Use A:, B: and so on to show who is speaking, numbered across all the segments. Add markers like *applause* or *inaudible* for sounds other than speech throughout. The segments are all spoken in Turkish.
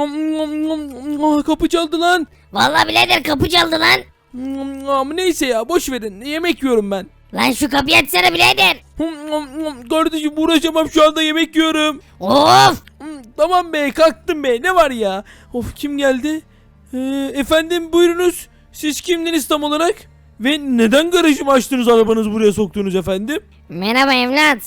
A: Ah, Kapı çaldı lan.
B: Vallahi birader kapı çaldı lan.
A: Ama neyse ya boş verin. Yemek yiyorum ben.
B: Lan şu kapıyı açsana birader.
A: Kardeşim uğraşamam şu anda yemek yiyorum.
B: Of.
A: Tamam be kalktım be ne var ya. Of kim geldi? Ee, efendim buyurunuz. Siz kimdiniz tam olarak? Ve neden garajımı açtınız arabanızı buraya soktunuz efendim?
B: Merhaba evlat.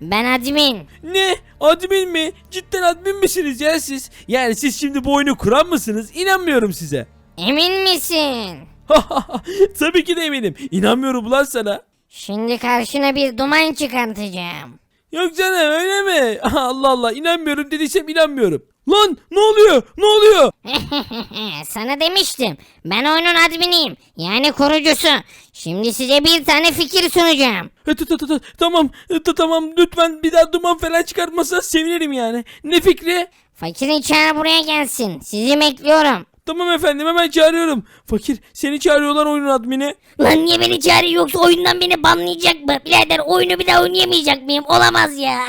B: Ben admin.
A: Ne? Admin mi? Cidden admin misiniz ya siz? Yani siz şimdi bu oyunu kuran mısınız? İnanmıyorum size.
B: Emin misin? *laughs*
A: Tabii ki de eminim. İnanmıyorum lan sana.
B: Şimdi karşına bir duman çıkartacağım.
A: Yok canım öyle mi? *laughs* Allah Allah inanmıyorum dediysem inanmıyorum. Lan ne oluyor? Ne oluyor? *laughs*
B: Sana demiştim. Ben oyunun adminiyim. Yani kurucusu. Şimdi size bir tane fikir sunacağım.
A: E, ta- ta- ta- ta- Tamam e, ta- tamam lütfen bir daha duman falan çıkartmasa sevinirim yani. Ne fikri?
B: Fakirin çağır buraya gelsin. Sizi bekliyorum.
A: Tamam efendim hemen çağırıyorum. Fakir seni çağırıyorlar oyunun admini.
B: Lan niye beni çağırıyor yoksa oyundan beni banlayacak mı? Birader oyunu bir daha oynayamayacak mıyım? Olamaz ya. *laughs*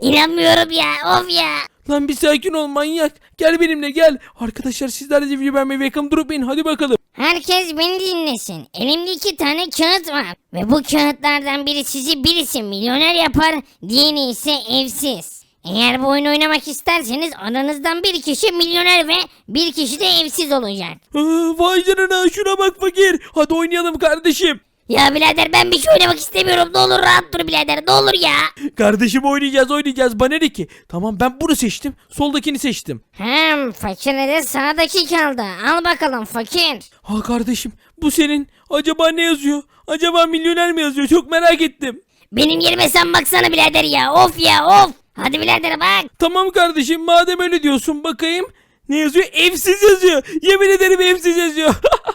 B: İnanmıyorum ya. Of ya.
A: Lan bir sakin ol manyak. Gel benimle gel. Arkadaşlar sizler de video beğenmeyi ve yakın durup in hadi bakalım.
B: Herkes beni dinlesin. Elimde iki tane kağıt var. Ve bu kağıtlardan biri sizi birisi milyoner yapar, diğeri ise evsiz. Eğer bu oyunu oynamak isterseniz aranızdan bir kişi milyoner ve bir kişi de evsiz olacak.
A: Aa, vay canına şuna bak fakir. Hadi oynayalım kardeşim.
B: Ya birader ben bir şey oynamak istemiyorum. Ne olur rahat dur birader ne olur ya.
A: Kardeşim oynayacağız oynayacağız bana ne ki? Tamam ben bunu seçtim. Soldakini seçtim.
B: Hem fakire de sağdaki kaldı. Al bakalım fakir.
A: Ha kardeşim bu senin. Acaba ne yazıyor? Acaba milyoner mi yazıyor? Çok merak ettim.
B: Benim yerime sen baksana birader ya. Of ya of. Hadi birader bak.
A: Tamam kardeşim madem öyle diyorsun bakayım. Ne yazıyor? Evsiz yazıyor. Yemin ederim evsiz yazıyor.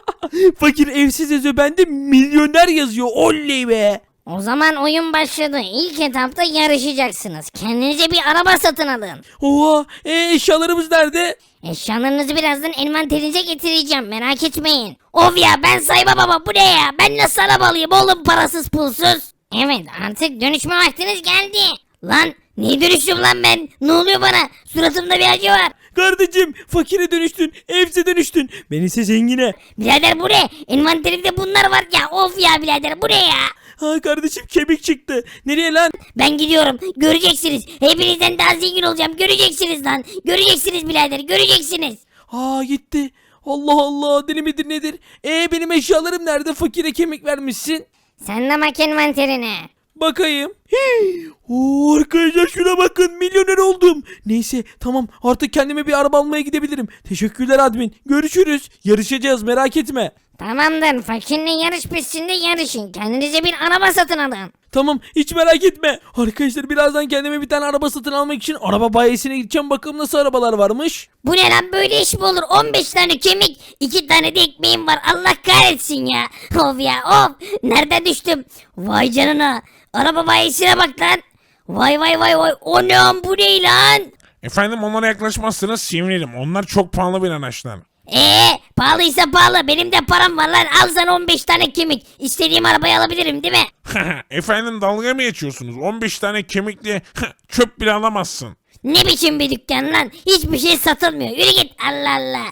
A: *laughs* Fakir evsiz yazıyor. Bende milyoner yazıyor. Oley be.
B: O zaman oyun başladı. İlk etapta yarışacaksınız. Kendinize bir araba satın alın.
A: Oha. E, eşyalarımız nerede?
B: Eşyalarınızı birazdan envanterinize getireceğim. Merak etmeyin. Of ya ben sayma baba bu ne ya? Ben nasıl araba alayım oğlum parasız pulsuz? Evet artık dönüşme vaktiniz geldi. Lan niye dönüştüm lan ben? Ne oluyor bana? Suratımda bir acı var.
A: Kardeşim fakire dönüştün. Evsize dönüştün. Ben ise zengine.
B: Birader bu ne? Envanterimde bunlar var ya. Of ya birader bu ne ya?
A: Ha kardeşim kemik çıktı. Nereye lan?
B: Ben gidiyorum. Göreceksiniz. Hepinizden daha zengin olacağım. Göreceksiniz lan. Göreceksiniz birader. Göreceksiniz.
A: Aa gitti. Allah Allah deli midir nedir? E benim eşyalarım nerede? Fakire kemik vermişsin.
B: Sen de bak envanterine.
A: Bakayım. Hii. Oo, arkadaşlar şuna bakın milyoner oldum. Neyse tamam artık kendime bir araba almaya gidebilirim. Teşekkürler admin. Görüşürüz. Yarışacağız merak etme.
B: Tamamdır. Fakirle yarış pistinde yarışın. Kendinize bir araba satın alın.
A: Tamam hiç merak etme. Arkadaşlar birazdan kendime bir tane araba satın almak için araba bayisine gideceğim. Bakalım nasıl arabalar varmış.
B: Bu ne lan böyle iş mi olur? 15 tane kemik, 2 tane de ekmeğim var. Allah kahretsin ya. Of ya of. Nereden düştüm? Vay canına. Araba bayisine bak lan. Vay vay vay vay. O ne lan bu ne lan?
C: Efendim onlara yaklaşmazsanız sevinirim. Onlar çok pahalı bir araçlar.
B: Eee pahalıysa pahalı. Benim de param var lan. Al sana 15 tane kemik. İstediğim arabayı alabilirim değil mi? *laughs*
C: Efendim dalga mı geçiyorsunuz? 15 tane kemikli *laughs* çöp bile alamazsın.
B: Ne biçim bir dükkan lan? Hiçbir şey satılmıyor. Yürü git. Allah Allah.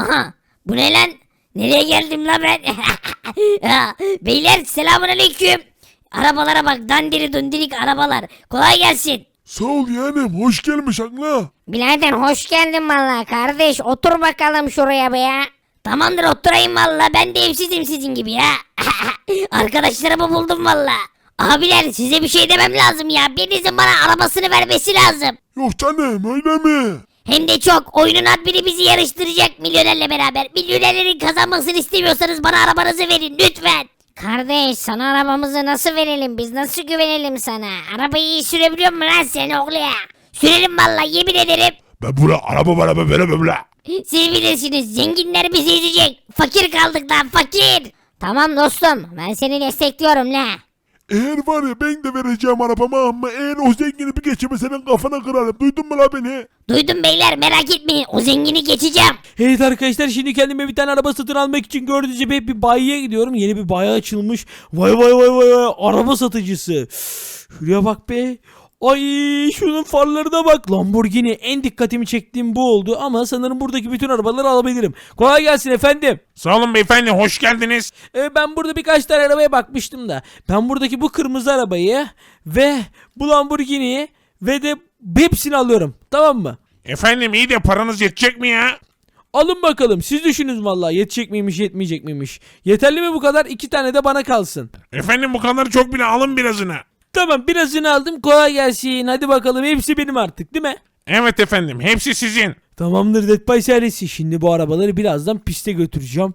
B: Aha. Bu ne lan? Nereye geldim lan ben? *laughs* Beyler selamun aleyküm. Arabalara bak dandiri dundirik arabalar. Kolay gelsin.
D: Sağ ol yeğenim hoş gelmiş akla.
B: Birader hoş geldin valla kardeş. Otur bakalım şuraya be ya. Tamamdır oturayım valla. Ben de evsizim sizin gibi ya. *laughs* Arkadaşlarımı buldum valla. Abiler size bir şey demem lazım ya. Birinizin bana arabasını vermesi lazım.
D: Yok canım öyle mi?
B: Hem de çok oyunun admini bizi yarıştıracak milyonerle beraber. Milyonerlerin kazanmasını istemiyorsanız bana arabanızı verin lütfen. Kardeş sana arabamızı nasıl verelim biz nasıl güvenelim sana? Arabayı iyi sürebiliyor musun lan sen oğlu ya? Sürelim valla yemin ederim.
D: Ben buraya araba araba veremem la.
B: Siz bilirsiniz zenginler bizi ezecek. Fakir kaldık lan fakir. Tamam dostum ben seni destekliyorum la.
D: Eğer var ya ben de vereceğim arabama ama eğer o zengini bir geçime senin kafana kırarım. Duydun mu la beni?
B: Duydum beyler merak etmeyin o zengini geçeceğim.
A: Evet arkadaşlar şimdi kendime bir tane araba satın almak için gördüğünüz gibi bir bayiye gidiyorum. Yeni bir bayi açılmış. Vay vay vay vay vay araba satıcısı. Şuraya bak be. Ay şunun farlarına bak. Lamborghini en dikkatimi çektiğim bu oldu ama sanırım buradaki bütün arabaları alabilirim. Kolay gelsin efendim.
C: Sağ olun beyefendi hoş geldiniz.
A: Ee, ben burada birkaç tane arabaya bakmıştım da. Ben buradaki bu kırmızı arabayı ve bu Lamborghini'yi ve de hepsini alıyorum. Tamam mı?
C: Efendim iyi de paranız yetecek mi ya?
A: Alın bakalım. Siz düşünün vallahi yetecek miymiş yetmeyecek miymiş. Yeterli mi bu kadar? İki tane de bana kalsın.
C: Efendim bu kadar çok bile alın birazını.
A: Tamam birazını aldım. Kolay gelsin. Hadi bakalım hepsi benim artık değil mi?
C: Evet efendim hepsi sizin.
A: Tamamdır Dead by serisi. Şimdi bu arabaları birazdan piste götüreceğim.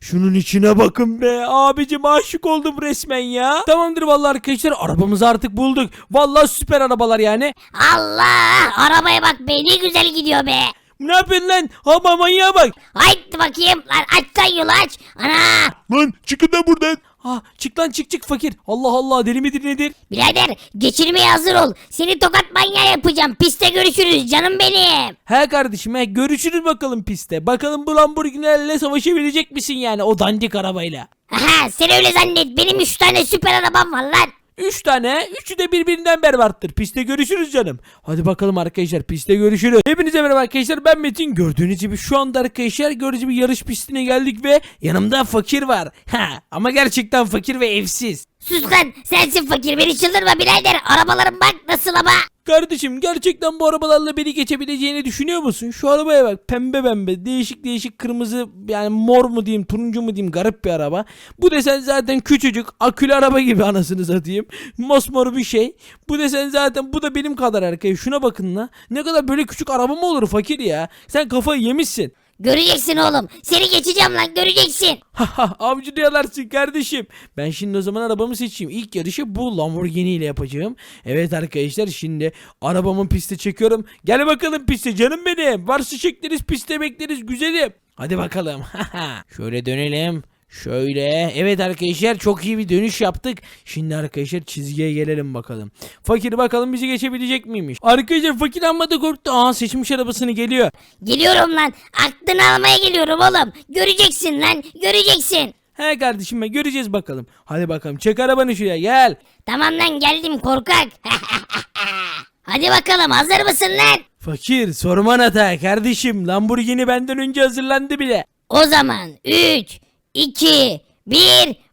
A: Şunun içine bakın be. Abicim aşık oldum resmen ya. Tamamdır vallahi arkadaşlar arabamızı artık bulduk. Vallahi süper arabalar yani.
B: Allah arabaya bak be ne güzel gidiyor be.
A: Ne yapıyorsun lan? Ha manyağa bak.
B: Haydi bakayım lan açsan yolu aç. Ana
D: Lan çıkın da buradan.
A: Ha çık lan çık çık fakir. Allah Allah deli midir nedir?
B: birader geçirmeye hazır ol. Seni tokat manyağı yapacağım. Piste görüşürüz canım benim.
A: He kardeşim he görüşürüz bakalım pistte. Bakalım bu Lamborghini'lerle savaşabilecek misin yani o dandik arabayla.
B: Aha sen öyle zannet. Benim üç tane süper arabam var lan.
A: Üç tane, üçü de birbirinden berbattır. Piste görüşürüz canım. Hadi bakalım arkadaşlar piste görüşürüz. Hepinize merhaba arkadaşlar ben Metin. Gördüğünüz gibi şu anda arkadaşlar gördüğünüz gibi yarış pistine geldik ve yanımda fakir var. Ha, ama gerçekten fakir ve evsiz.
B: Sus lan sensin fakir beni çıldırma birader. Arabalarım bak nasıl ama.
A: Kardeşim gerçekten bu arabalarla beni geçebileceğini düşünüyor musun? Şu arabaya bak pembe pembe değişik değişik kırmızı yani mor mu diyeyim turuncu mu diyeyim garip bir araba. Bu desen zaten küçücük akülü araba gibi anasını satayım. Mosmor bir şey. Bu desen zaten bu da benim kadar erkeği. Şuna bakın la. Ne kadar böyle küçük araba mı olur fakir ya? Sen kafayı yemişsin.
B: Göreceksin oğlum. Seni geçeceğim lan göreceksin. *laughs*
A: Avcı diyalarsın kardeşim. Ben şimdi o zaman arabamı seçeyim. İlk yarışı bu Lamborghini ile yapacağım. Evet arkadaşlar şimdi arabamı piste çekiyorum. Gel bakalım piste canım benim. Varsa çekleriz piste bekleriz güzelim. Hadi bakalım. *laughs* Şöyle dönelim. Şöyle. Evet arkadaşlar çok iyi bir dönüş yaptık. Şimdi arkadaşlar çizgiye gelelim bakalım. Fakir bakalım bizi geçebilecek miymiş? Arkadaşlar fakir amma da korktu. Aa seçmiş arabasını geliyor.
B: Geliyorum lan. Aklını almaya geliyorum oğlum. Göreceksin lan. Göreceksin.
A: He kardeşim ben göreceğiz bakalım. Hadi bakalım çek arabanı şuraya gel.
B: Tamam lan geldim korkak. *laughs* Hadi bakalım hazır mısın lan?
A: Fakir sorman hata kardeşim Lamborghini benden önce hazırlandı bile.
B: O zaman 3, 2, 1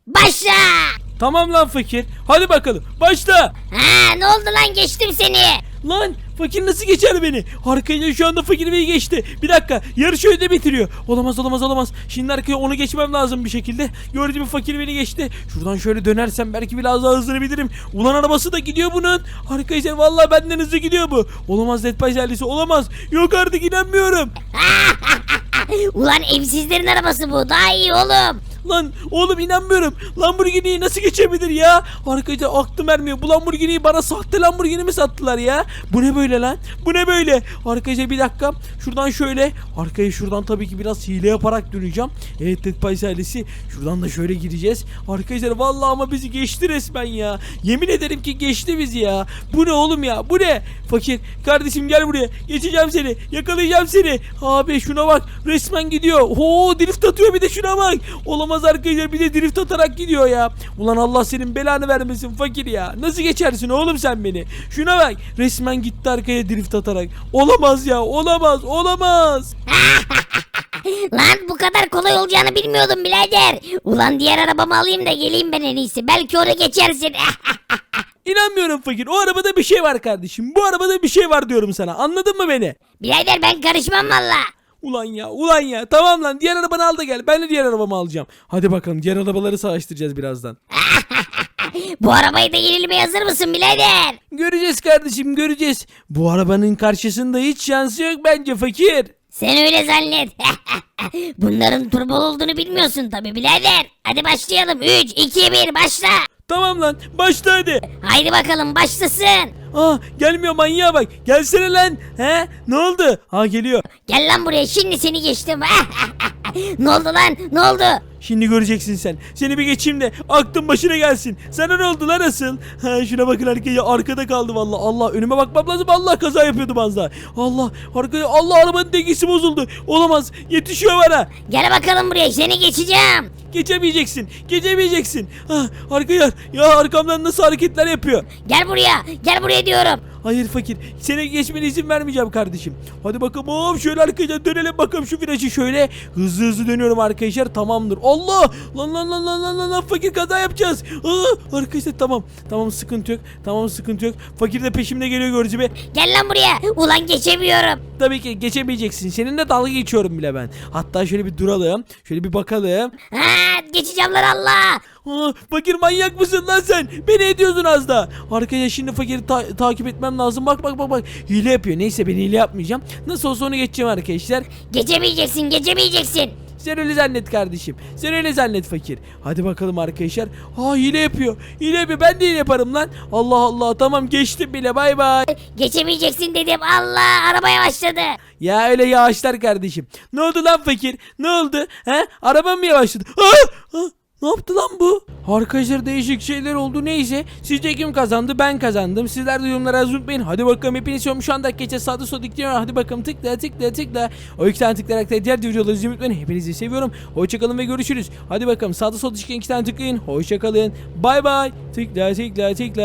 B: başla.
A: Tamam lan fakir hadi bakalım başla.
B: Ha ne oldu lan geçtim seni.
A: Lan fakir nasıl geçer beni? Arkaya şu anda fakir beni geçti. Bir dakika yarışı önde bitiriyor. Olamaz olamaz olamaz. Şimdi arkaya onu geçmem lazım bir şekilde. Gördüğüm fakir beni geçti. Şuradan şöyle dönersem belki biraz daha hızlanabilirim. Ulan arabası da gidiyor bunun. Arkadaşlar vallahi benden hızlı gidiyor bu. Olamaz Dead by olamaz. Yok artık inanmıyorum. *laughs*
B: Ulan evsizlerin arabası bu daha iyi oğlum.
A: Lan oğlum inanmıyorum. Lamborghini'yi nasıl geçebilir ya? Arkadaşlar aklım ermiyor. Bu Lamborghini'yi bana sahte Lamborghini mi sattılar ya? Bu ne böyle lan? Bu ne böyle? Arkadaşlar bir dakika. Şuradan şöyle. Arkaya şuradan tabii ki biraz hile yaparak döneceğim. Evet by ailesi. Şuradan da şöyle gireceğiz. Arkadaşlar vallahi ama bizi geçti resmen ya. Yemin ederim ki geçti bizi ya. Bu ne oğlum ya? Bu ne? Fakir kardeşim gel buraya. Geçeceğim seni. Yakalayacağım seni. Abi şuna bak. Resmen gidiyor. Oo drift atıyor bir de şuna bak. Olamaz arkadaşlar bir de drift atarak gidiyor ya. Ulan Allah senin belanı vermesin fakir ya. Nasıl geçersin oğlum sen beni? Şuna bak. Resmen gitti arkaya drift atarak. Olamaz ya. Olamaz. Olamaz. *laughs*
B: Lan bu kadar kolay olacağını bilmiyordum birader. Ulan diğer arabamı alayım da geleyim ben en iyisi. Belki onu geçersin. *laughs*
A: İnanmıyorum fakir. O arabada bir şey var kardeşim. Bu arabada bir şey var diyorum sana. Anladın mı beni?
B: birader ben karışmam valla.
A: Ulan ya ulan ya tamam lan diğer arabanı al da gel ben de diğer arabamı alacağım. Hadi bakalım diğer arabaları savaştıracağız birazdan. *laughs*
B: Bu arabayı da yenilmeye hazır mısın birader?
A: Göreceğiz kardeşim göreceğiz. Bu arabanın karşısında hiç şansı yok bence fakir.
B: Sen öyle zannet. *laughs* Bunların turbo olduğunu bilmiyorsun tabi birader. Hadi başlayalım. 3, 2, 1 başla.
A: Tamam lan başla hadi.
B: Haydi bakalım başlasın.
A: Aa gelmiyor manyağa bak. Gelsene lan. He ne oldu? Ha geliyor.
B: Gel lan buraya şimdi seni geçtim. *laughs* ne oldu lan? Ne oldu?
A: Şimdi göreceksin sen. Seni bir geçeyim de aklın başına gelsin. Sana ne oldu lan asıl? Ha, şuna bakın arkaya arkada kaldı valla. Allah önüme bakmam lazım. Allah kaza yapıyordum az daha. Allah arkaya Allah arabanın dengesi bozuldu. Olamaz. Yetişiyor bana.
B: Gel bakalım buraya seni geçeceğim.
A: Geçemeyeceksin. Geçemeyeceksin. Ha, arkaya ya arkamdan nasıl hareketler yapıyor.
B: Gel buraya. Gel buraya diyorum.
A: Hayır fakir. Seni geçmene izin vermeyeceğim kardeşim. Hadi bakalım hop şöyle arkadaşlar dönelim bakalım şu virajı şöyle. Hızlı hızlı dönüyorum arkadaşlar tamamdır. Allah! Lan lan lan lan lan lan, lan fakir kaza yapacağız. Aa, arkadaşlar tamam. Tamam sıkıntı yok. Tamam sıkıntı yok. Fakir de peşimde geliyor görücü be.
B: Gel lan buraya. Ulan geçemiyorum.
A: Tabii ki geçemeyeceksin. Seninle dalga geçiyorum bile ben. Hatta şöyle bir duralım. Şöyle bir bakalım.
B: Ha, geçeceğim lan Allah.
A: Aa, fakir manyak mısın lan sen? Beni ediyorsun az da. Arkadaşlar şimdi fakiri ta- takip etmem lazım. Bak bak bak bak. Hile yapıyor. Neyse ben hile yapmayacağım. Nasıl olsa onu geçeceğim arkadaşlar.
B: Geçemeyeceksin geçemeyeceksin.
A: Sen öyle zannet kardeşim. Sen öyle zannet fakir. Hadi bakalım arkadaşlar. Ha hile yapıyor. Hile yapıyor. Ben de hile yaparım lan. Allah Allah. Tamam geçtim bile. Bay bay.
B: Geçemeyeceksin dedim. Allah arabaya başladı.
A: Ya öyle yavaşlar kardeşim. Ne oldu lan fakir? Ne oldu? He? Arabam mı yavaşladı? Ah! Ah! Ne yaptı lan bu? Arkadaşlar değişik şeyler oldu neyse. Sizce kim kazandı? Ben kazandım. Sizler de yorumlara yazmayı unutmayın. Hadi bakalım hepiniz şu şu anda geçe sağda solda tıklıyorum. Hadi bakalım tıkla tıkla tıkla. O iki tane tıklayarak da diğer videoları izlemeyi unutmayın. Hepinizi seviyorum. Hoşçakalın ve görüşürüz. Hadi bakalım sağda solda çıkan iki tane tıklayın. Hoşçakalın. Bay bay. Tıkla tıkla tıkla.